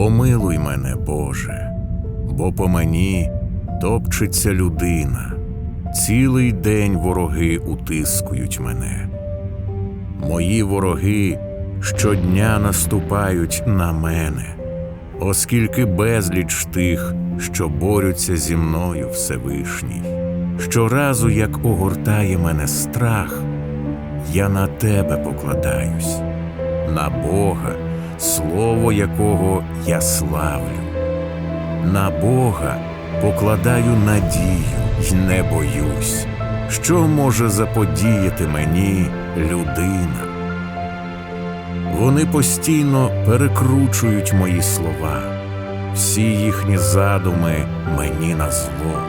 Помилуй мене, Боже, бо по мені топчеться людина. Цілий день вороги утискують мене. Мої вороги щодня наступають на мене, оскільки безліч тих, що борються зі мною Всевишній. Щоразу, як огортає мене страх, я на тебе покладаюсь, на Бога, слово якого я славлю. На Бога покладаю надію й не боюсь. Що може заподіяти мені людина? Вони постійно перекручують мої слова, всі їхні задуми мені на зло.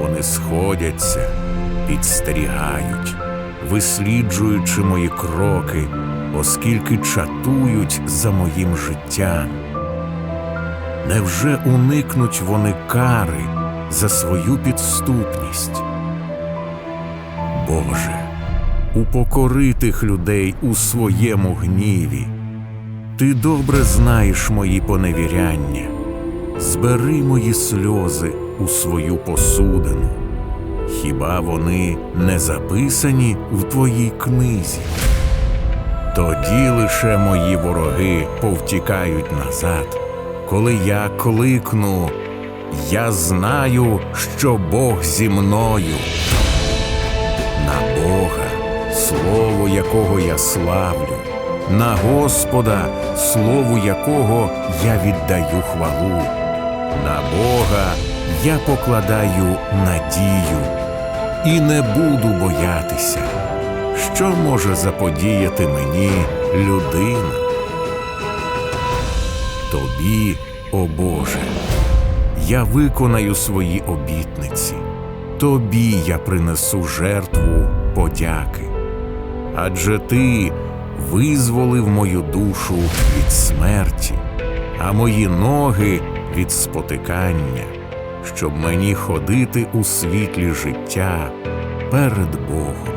Вони сходяться, підстерігають, висліджуючи мої кроки, оскільки чатують за моїм життям. Невже уникнуть вони кари за свою підступність? Боже, упокори тих людей у своєму гніві. Ти добре знаєш мої поневіряння. Збери мої сльози у свою посудину. Хіба вони не записані в твоїй книзі? Тоді лише мої вороги повтікають назад. Коли я кликну, я знаю, що Бог зі мною. На Бога, слово якого я славлю, на Господа, слову якого я віддаю хвалу. На Бога я покладаю надію і не буду боятися, що може заподіяти мені людина. Тобі, о Боже, я виконаю свої обітниці, тобі я принесу жертву подяки. Адже ти визволив мою душу від смерті, а мої ноги від спотикання, щоб мені ходити у світлі життя перед Богом.